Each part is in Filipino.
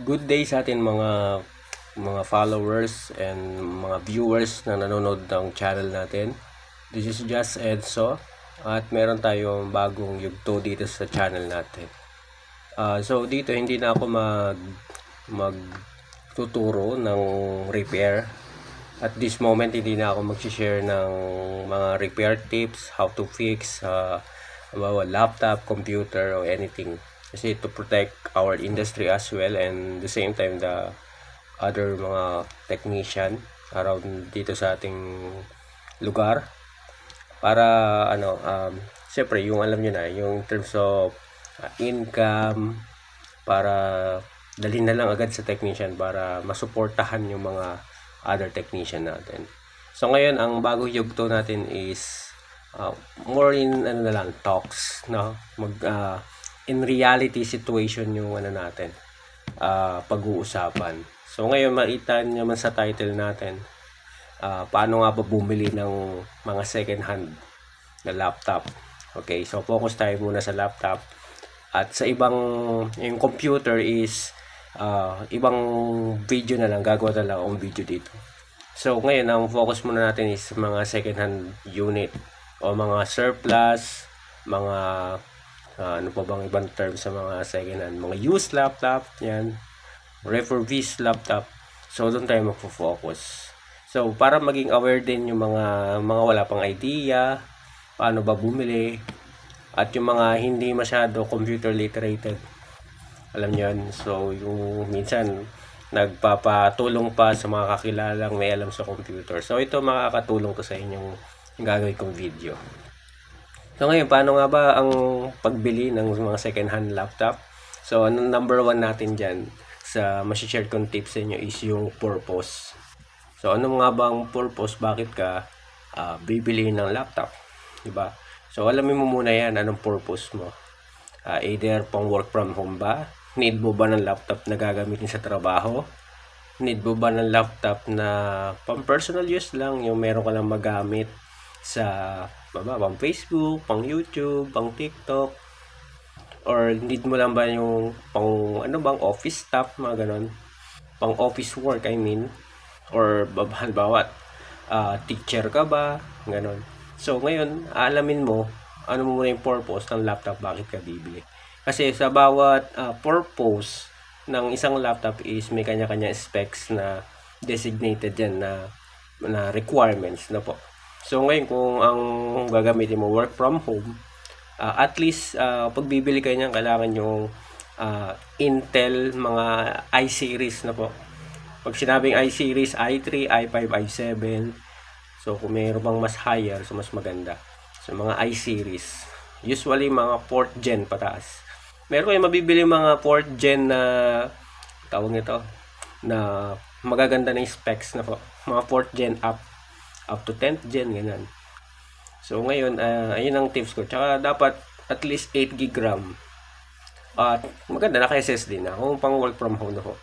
Good day sa atin mga mga followers and mga viewers na nanonood ng channel natin. This is Just Edso at meron tayong bagong yugto dito sa channel natin. Ah, so dito hindi na ako mag magtuturo ng repair. At this moment hindi na ako mag-share ng mga repair tips, how to fix uh, laptop, computer or anything kasi to protect our industry as well and the same time the other mga technician around dito sa ating lugar. Para ano um, syempre yung alam nyo na yung terms of uh, income para dalhin na lang agad sa technician para masuportahan yung mga other technician natin. So ngayon ang bagong yugto natin is uh, more in ano na lang talks no? Mag uh, in reality situation yung ano natin uh, pag-uusapan. So ngayon makita naman sa title natin uh, paano nga ba bumili ng mga second hand na laptop. Okay so focus tayo muna sa laptop. At sa ibang yung computer is uh, ibang video na lang gagawa na lang akong video dito. So ngayon ang focus muna natin is mga second hand unit o mga surplus mga uh, ano pa bang ibang term sa mga second hand? Mga used laptop yan. Refurbished laptop. So doon tayo magfo-focus. So para maging aware din yung mga mga wala pang idea paano ba bumili at yung mga hindi masyado computer literated alam niyo yun? So yung minsan nagpapatulong pa sa mga kakilalang may alam sa computer. So ito makakatulong to sa inyong gagawin kong video So ngayon, paano nga ba ang pagbili ng mga second hand laptop? So, ang number one natin dyan sa masishare kong tips sa inyo is yung purpose. So, ano nga ba ang purpose? Bakit ka uh, bibili ng laptop? Diba? So, alamin mo muna yan, anong purpose mo. Uh, either pang work from home ba? Need mo ba ng laptop na gagamitin sa trabaho? Need mo ba ng laptop na pang personal use lang, yung meron ka lang magamit sa baba, pang Facebook, pang YouTube, pang TikTok, or need mo lang ba yung pang ano bang office staff, mga ganon, pang office work, I mean, or halimbawa, uh, teacher ka ba, ganon. So, ngayon, alamin mo, ano mo muna yung purpose ng laptop, bakit ka bibili. Kasi sa bawat uh, purpose ng isang laptop is may kanya-kanya specs na designated yan na, na requirements na po. So ngayon kung ang gagamitin mo work from home, uh, at least uh, pag bibili kayo niyan kailangan yung uh, Intel mga i-series na po. Pag sinabing i-series, i3, i5, i7, so kung mayroon bang mas higher, so mas maganda. So mga i-series, usually mga 4th gen pataas. Meron kayo mabibili mga 4th gen na tawag nito na magaganda na yung specs na po. Mga 4th gen up up to 10th gen, ganyan. So, ngayon, uh, ayun ang tips ko. Tsaka, dapat at least 8 gig RAM. At, maganda, naka-SSD na. Kung pang work from home na ko.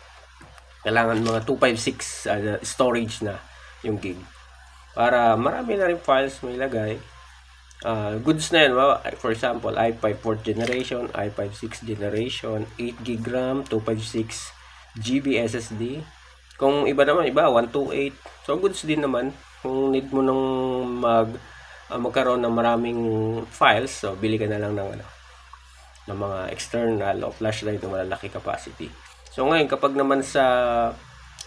Kailangan mga 256 uh, storage na yung gig. Para marami na rin files may lagay. Uh, goods na yan. For example, i5 4th generation, i5 6th generation, 8 gig RAM, 256 GB SSD. Kung iba naman, iba, 128. So, goods din naman kung need mo nang mag uh, magkaroon ng maraming files so bili ka na lang ng ano ng mga external o flash drive ng malalaki capacity. So ngayon kapag naman sa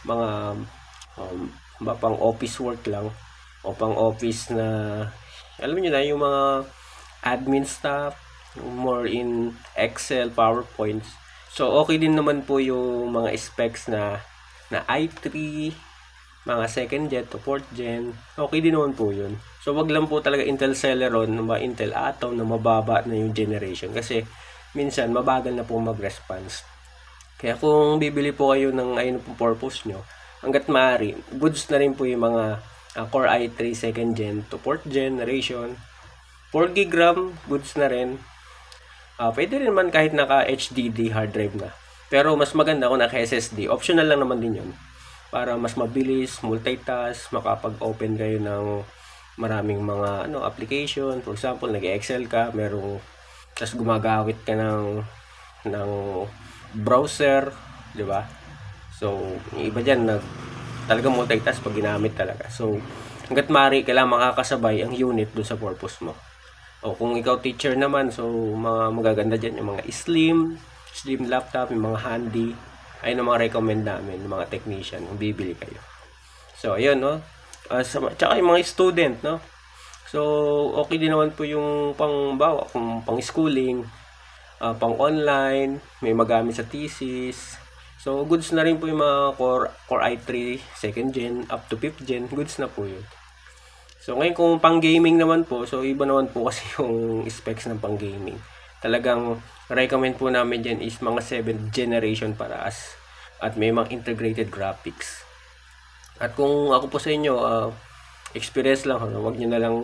mga um, pang office work lang o pang office na alam niyo na yung mga admin staff more in Excel, PowerPoint so okay din naman po yung mga specs na na i3 mga second gen to fourth gen, okay din naman po yun. So, wag lang po talaga Intel Celeron, ba Intel Atom na mababa na yung generation kasi minsan mabagal na po mag-response. Kaya kung bibili po kayo ng ayun po purpose nyo, hanggat maaari, goods na rin po yung mga uh, Core i3 second gen to fourth generation. 4 gb RAM, goods na rin. Uh, pwede rin naman kahit naka HDD hard drive na. Pero mas maganda kung naka SSD. Optional lang naman din yun para mas mabilis, multitask, makapag-open kayo ng maraming mga ano application. For example, nag-Excel ka, merong tas gumagawit ka ng ng browser, 'di ba? So, yung iba dyan, nag, talagang multitask pag ginamit talaga. So, hanggat maaari, kailangan makakasabay ang unit dun sa purpose mo. O kung ikaw teacher naman, so mga magaganda dyan, yung mga slim, slim laptop, yung mga handy, ayun ang mga recommend namin, yung mga technician, kung bibili kayo. So, ayun, no? Uh, sa, tsaka yung mga student, no? So, okay din naman po yung pang bawa, kung pang schooling, ah, pang online, may magamit sa thesis. So, goods na rin po yung mga Core, Core i3, second gen, up to 5th gen, goods na po yun. So, ngayon kung pang gaming naman po, so iba naman po kasi yung specs ng pang gaming. Talagang recommend po namin dyan is mga 7th generation para as at may mga integrated graphics. At kung ako po sa inyo, ah, experience lang, ano, wag nyo na lang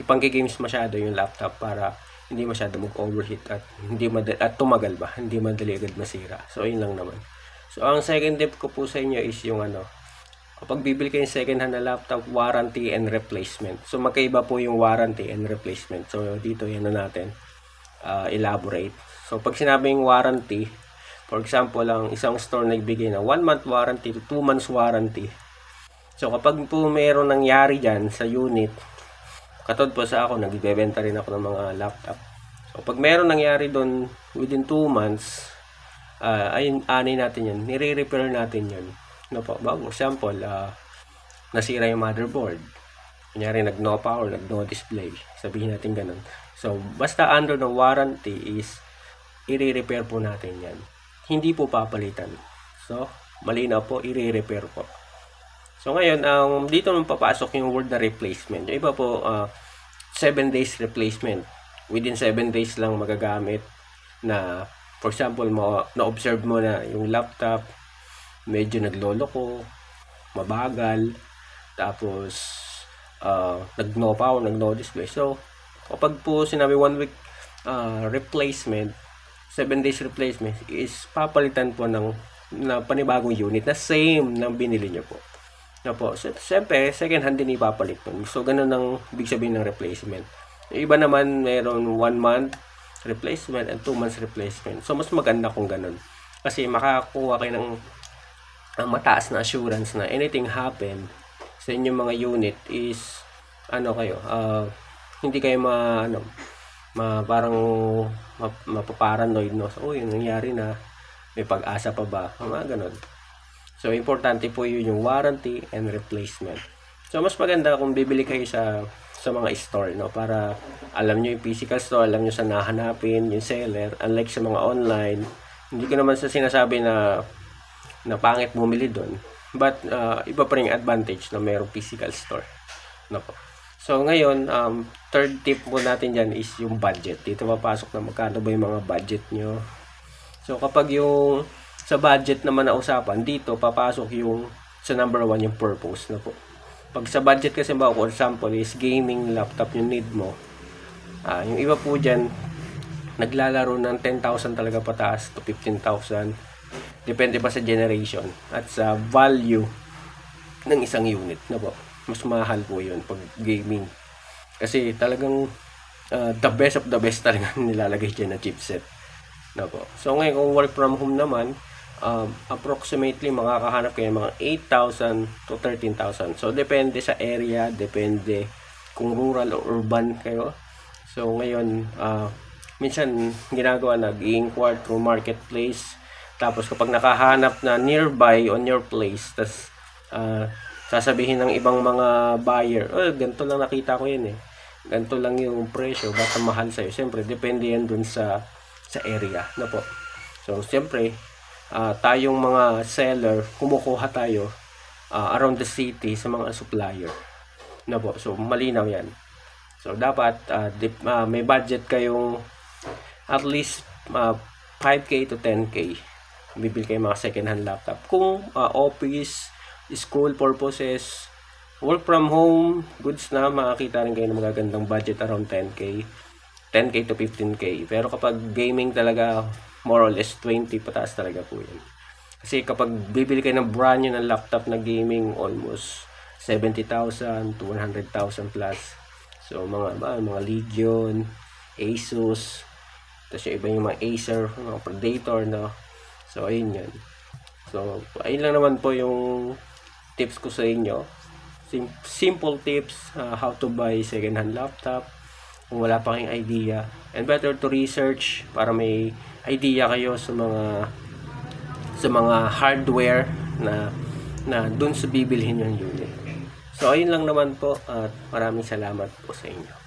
ipang-games masyado yung laptop para hindi masyado mag-overheat at hindi madali, at tumagal ba, hindi madali agad masira. So, yun lang naman. So, ang second tip ko po sa inyo is yung ano, kapag bibili kayo second hand na laptop, warranty and replacement. So, magkaiba po yung warranty and replacement. So, dito yan na natin uh, elaborate. So, pag sinabing warranty, for example, ang isang store nagbigay na 1 month warranty to 2 months warranty. So, kapag po mayroon nangyari dyan sa unit, katod po sa ako, nagbebenta rin ako ng mga laptop. So, pag mayroon nangyari doon within 2 months, uh, ayun, anay natin yan. Nire-repair natin yan. No po, bago, example, uh, nasira yung motherboard. Kunyari, nag-no power, nag-no display. Sabihin natin ganun. So, basta under the warranty is, i-repair po natin yan. Hindi po papalitan. So, malinaw po, i-repair po. So, ngayon, ang dito nung papasok yung word na replacement. Yung iba po, 7 days replacement. Within 7 days lang magagamit na, for example, mo, na-observe mo na yung laptop, medyo nagloloko, mabagal, tapos, uh, nag-no power, nag-no display. So, kapag po sinabi 1 week uh, replacement, 7 days replacement is papalitan po ng na panibagong unit na same ng binili nyo po. Na po, so, siyempre, second hand din ipapalit nun. So, ganun ang big sabihin ng replacement. Iba naman, meron 1 month replacement and 2 months replacement. So, mas maganda kung ganun. Kasi makakuha kayo ng ang mataas na assurance na anything happen sa inyong mga unit is ano kayo, uh, hindi kayo ma, ano, ma, parang ma, mapaparanoid, no? So, uy, nangyari na, may pag-asa pa ba? Mga ganun. So, importante po yun yung warranty and replacement. So, mas maganda kung bibili kayo sa sa mga store, no? Para alam nyo yung physical store, alam nyo sa nahanapin, yung seller. Unlike sa mga online, hindi ko naman sa sinasabi na na pangit bumili doon. But, uh, iba pa rin advantage na mayroong physical store. No po. So, ngayon, um, third tip po natin dyan is yung budget. Dito papasok na magkano ba yung mga budget nyo. So, kapag yung sa budget naman na usapan, dito papasok yung sa number one yung purpose na po. Pag sa budget kasi ba, for example, is gaming laptop yung need mo. Ah, yung iba po dyan, naglalaro ng 10,000 talaga pataas to 15,000. Depende pa sa generation at sa value ng isang unit na po. Mas mahal po yun pag gaming. Kasi talagang uh, the best of the best talaga nilalagay dyan na chipset. Na po. So ngayon kung work from home naman, um, approximately makakahanap kayo mga 8,000 to 13,000. So, depende sa area, depende kung rural o urban kayo. So, ngayon, uh, minsan ginagawa nag-inquire through marketplace. Tapos, kapag nakahanap na nearby on your place, tas uh, sasabihin ng ibang mga buyer, oh, ganito lang nakita ko yun eh. Ganito lang yung presyo, baka mahal sa'yo. Siyempre, depende yan dun sa sa area na po. So, siyempre, uh, tayong mga seller, kumukuha tayo uh, around the city sa mga supplier. No po, so malinaw yan. So dapat uh, dip, uh, may budget kayong at least uh, 5k to 10k. Bibili kayo mga second hand laptop. Kung uh, office, school purposes, work from home, goods na, makakita rin kayo ng magagandang budget around 10k. 10k to 15k. Pero kapag gaming talaga, more or less 20 pataas talaga po yan. Kasi kapag bibili kayo ng brand new ng laptop na gaming, almost 70,000 to 100,000 plus. So, mga, ba, mga Legion, Asus, tapos yung iba yung mga Acer, mga Predator, no? So, ayun yan. So, ayun lang naman po yung tips ko sa inyo. Sim- simple tips uh, how to buy second hand laptop kung wala pa kayong idea. And better to research para may idea kayo sa mga sa mga hardware na na dun sa bibilhin yung unit. So ayun lang naman po at maraming salamat po sa inyo.